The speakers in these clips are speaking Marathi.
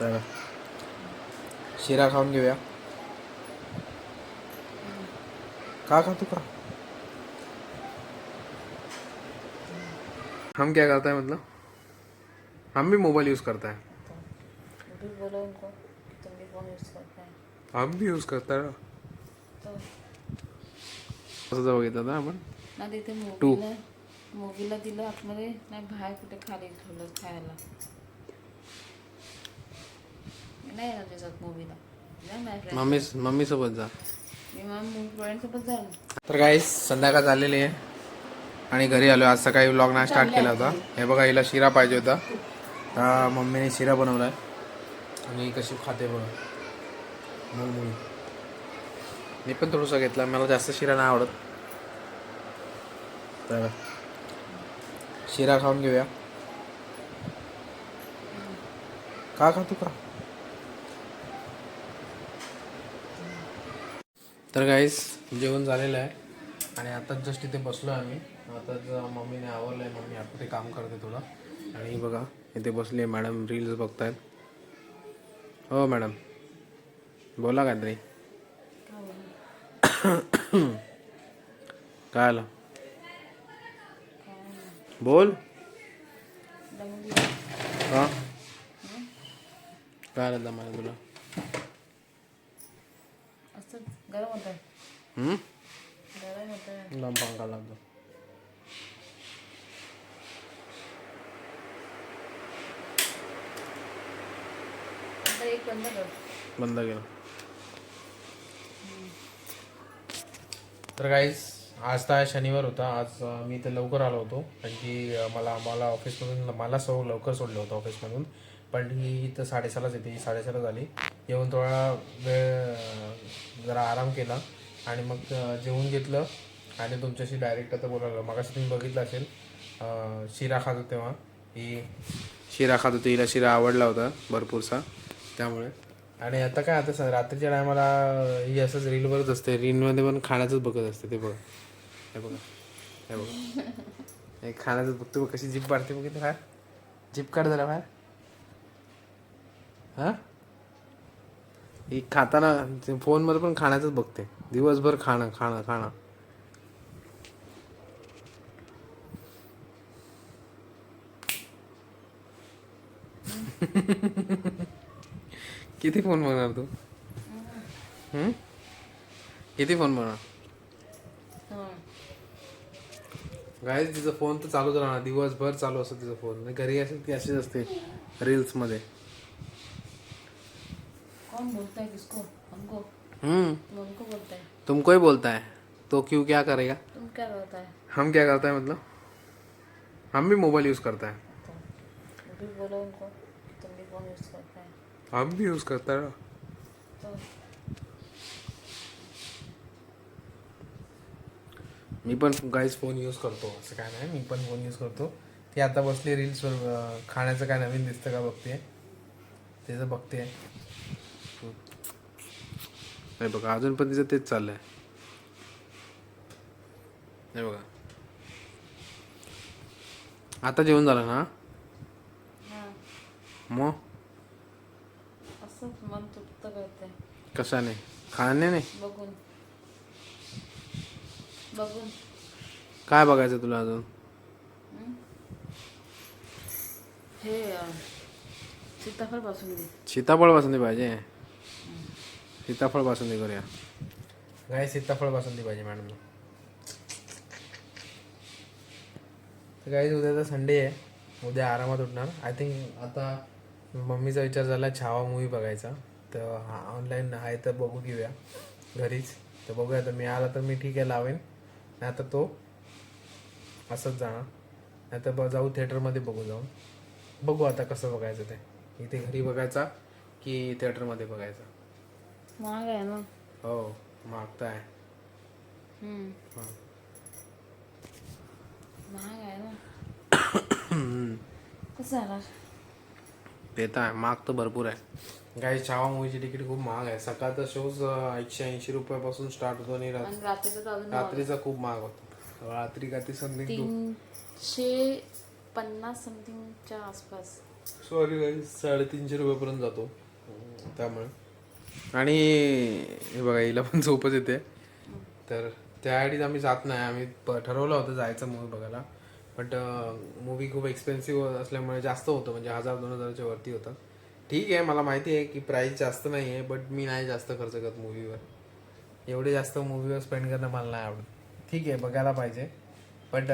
तर शिरा खाऊन घेऊया. का खा तू का? हम क्या करता है मतलब हम भी मोबाइल यूज़ करता है भी बोलो उनको कि तुम भी फोन यूज करते हैं हम भी यूज़ करता है असं बघितलं ना आपण? ना तिथे Two. मूवीला मूवीला दिलं आतमध्ये. नाही बाहेर कुठे खाली ठेवलं खायला. नाही येणार त्याच्यात मूवीला नाही माझ्या friend. मम्मी सोबत जा. मी माझ्या फ्रेंडसोबत जाईल तर काही संध्याकाळ झालेली आहे. आणि घरी आलो आज सकाळी व्लॉग ना स्टार्ट केला होता. हे बघा हिला शिरा पाहिजे होता. तर मम्मीने शिरा बनवला आहे आणि कशी खाते बघा. मुळमुळी. मी पण थोडंसं घेतला. मला जास्त शिरा नाही आवडत. तर शिरा खाऊन घेऊया. का खा तू का? तर गाईस जेवण झालेलं आहे. आणि आताच जस्ट इथे बसलो आहे आम्ही आताच मम्मीने आवरलं आहे मम्मी आता ते काम करते थोडं. आणि बघा इथे बसली आहे मॅडम रील्स बघतायत. हो मॅडम बोला काहीतरी. काय आलं? बोल. हा? काय आलं दमाला तुला असं गरम होतं हम्म? गरम होतं लांब पंखा लागतो आता एक बंद कर बंद केलं तर काहीच आज तर शनिवार होता. आज अं, मी इथे लवकर आलो होतो. कारण की अं, मला मला ऑफिसमधून मला सौ लवकर सोडलं होतं ऑफिसमधून पण ही इथं साडेसहालाच येते ही साडेसहाला झाली येऊन थोडा वेळ जरा आराम केला आणि मग जेवून घेतलं आणि तुमच्याशी डायरेक्ट आता बोलायला मागाशी तुम्ही बघितलं असेल शिरा खात होते तेव्हा. ही शिरा खात होती हिला शिरा आवडला होता भरपूरसा. त्यामुळे. आणि आता काय आता स- रात्रीच्या टायमाला ही असंच रीलवरच असते. रीलमध्ये पण खाण्याचंच बघत असते ते बघा. हे बघा हे बघा. हे खाण्याचंच बघतो बघ कशी जीप काढते बघ इथे बाहेर. जीप काढ जरा बाहेर. हां? ही खाताना फोनमध्ये पण खाण्याचंच बघते. दिवसभर खाणं खाणं खाणं. किती फोन बघणार तू? किती फोन बघणार? काय तिचा फोन तर चालूच राहणार. दिवसभर चालू असतो तिचा फोन. घरी असेल ती अशीच असते रील्समध्ये. कौन बोलता है किसको? हमको। हम्म। तुम हमको बोलता है। तुमको ही बोलता है। तो क्यों क्या करेगा? तुम क्या करता है? हम क्या करता है मतलब? हम भी मोबाइल यूज करता है। तो भी बोलो उनको कि तुम भी फोन यूज करते हैं। हम भी यूज करता है। तो मी पण गाईज फोन यूज करतो. असं काय नाही मी पण फोन यूज करतो. ती आता बसली रील्सवर खाण्याचं काय नवीन दिसतं का बघते त्याचं बघते नाही बघा अजून पण तिचं तेच चाललंय. नाही बघा. आता जेवण झालं ना? हां. मग? असंच मन तुटत करते. कशाने? खाण्याने नाही? बघून. बघून. काय बघायचं तुला अजून? हं? सीताफळपासून सीताफळ बासुंदी पाहिजे. सीताफळ बासुंदी करूया नाही सीताफळ बासुंदी पाहिजे मॅडम तर काही उद्या तर संडे आहे. उद्या आरामात उठणार. आय थिंक आता मम्मीचा विचार झाला छावा मूवी बघायचा. तर हा ऑनलाईन आहे तर बघू घेऊया. घरीच. तर बघूया तर मी आला तर मी ठीक आहे लावेन. नाही तर तो असंच जाणार. नाही तर ब- जाऊ थिएटरमध्ये बघू जाऊन. बघू आता कसं बघायचं ते. इथे घरी बघायचा की थिएटरमध्ये बघायचा? महाग आहे ना. हो मागता आहे हं. हा. महाग आहे ना. कसं जाणार ते तर आहे महाग तर भरपूर आहे. काही छावा मूवीची तिकीट खूप महाग आहे. सकाळचा शोज एकशे ऐंशी रुपयापासून स्टार्ट होतो आणि रात- आणि रात्रीचं तर अजून रात्रीचा खूप महाग होतो. रात्री का ती समथिंग तीनशे पन्नास समथिंगच्या आसपास. सॉरी साडेतीनशे रुपयापर्यंत जातो. त्यामुळे. आणि हे बघा हिला पण झोपच येते. तर त्याआधीच आम्ही जात नाही. आम्ही ठरवलं होतं जायचं मूवी बघायला. बट मूवी खूप एक्सपेन्सिव्ह असल्यामुळे जास्त होतं. म्हणजे हजार दोन हजाराच्या वरती होतं. ठीक आहे मला माहिती आहे की प्राईस जास्त नाही आहे बट मी नाही जास्त खर्च करत मूवीवर एवढे जास्त मूवीवर स्पेंड करणं मला नाही आवडत. ठीक आहे बघायला पाहिजे. बट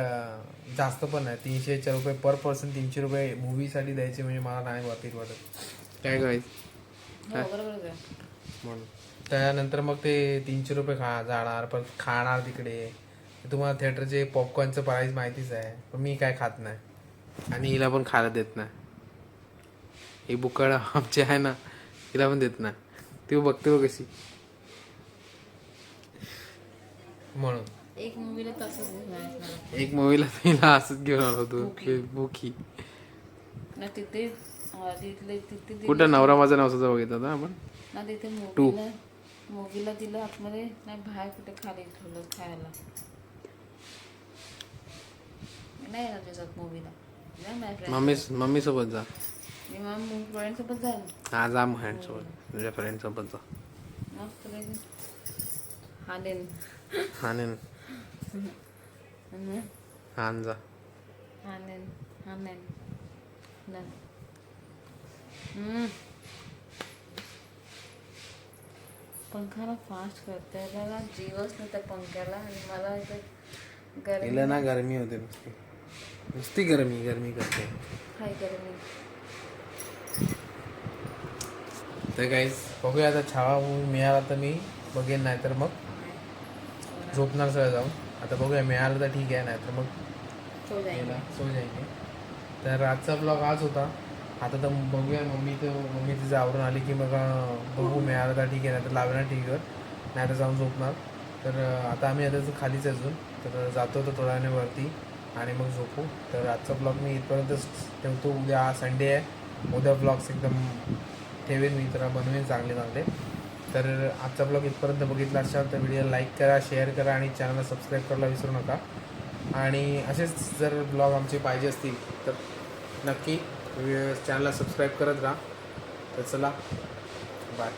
जास्त पण नाही. तीनशेच्या रुपये पर पर्सन तीनशे रुपये मूवीसाठी द्यायचे म्हणजे मला नाही वाटत. वाटत काय करायचं म्हणून. त्यानंतर मग ते तीनशे रुपये खा जाणार पण खाणार तिकडे. तुम्हाला थिएटरचे पॉपकॉर्नचं प्राईस माहितीच आहे. पण मी काय खात नाही. आणि हिला पण खायला देत नाही. ही बुकड आमची आहे ना हिला पण देत नाही. ती बघते बघ कशी. म्हणून. एक मूवीला. एक मूवीला तिला असंच घेऊन आलो होतो. बुकी. ना तिथे तिथले तिथे दिलं- कुठं? नवरा माझा नवसाचा बघितला होता आपण? ना तिथे मूवीला मूवीला दिलं आतमध्ये. नाही बाहेर कुठे खाली ठेवलं खायला. नाही येणार त्याच्यात मूवीला नाही माझ्या friend. मम्मी मम्मी सोबत जा. मी मग फ्रेंड सोबत जाईल हा जा मग फ्रेंड सोबत तुझ्या फ्रेंड सोबत जा. मस्त काही हानेन. हान जा. हानेन. हानेन. न. पंखाला फास्ट करते त्याला जीवच नाही त्या पंख्याला आणि मला इथे गरमी. तिला ना गरमी होते नुसती. नुसती गरमी गरमी करते. हाय गरमी. तर काहीच बघूया आता छावा मिळाला तर मी बघेन नाही तर मग झोपणार सगळं जाऊन. आता बघूया मिळालं तर ठीक आहे नाही तर मग सो जाईल जाईने. तर आजचा ब्लॉग आज होता. आता तर बघूया मम्मी तर मम्मी तिचं आवरून आली की मग बघू मिळालं तर ठीक आहे नाही तर लावणार टी व्हीवर नाही तर जाऊन झोपणार. तर आता आम्ही आता खालीच अजून. तर जातो तर थोड्या वेळाने वरती आणि मग झोपू. तर आजचा ब्लॉग मी इथपर्यंतच ठेवतो. उद्या संडे आहे. उद्या ब्लॉग्स एकदम ठेवेन मी तर बनवेन चांगले चांगले. तर आजचा ब्लॉग इथपर्यंत बघितला असाल तर व्हिडिओ लाईक करा शेअर करा आणि चॅनलला सबस्क्राईब करायला विसरू नका. आणि असेच जर ब्लॉग आमचे पाहिजे असतील तर नक्की चॅनलला सबस्क्राईब करत राहा. तर चला बाय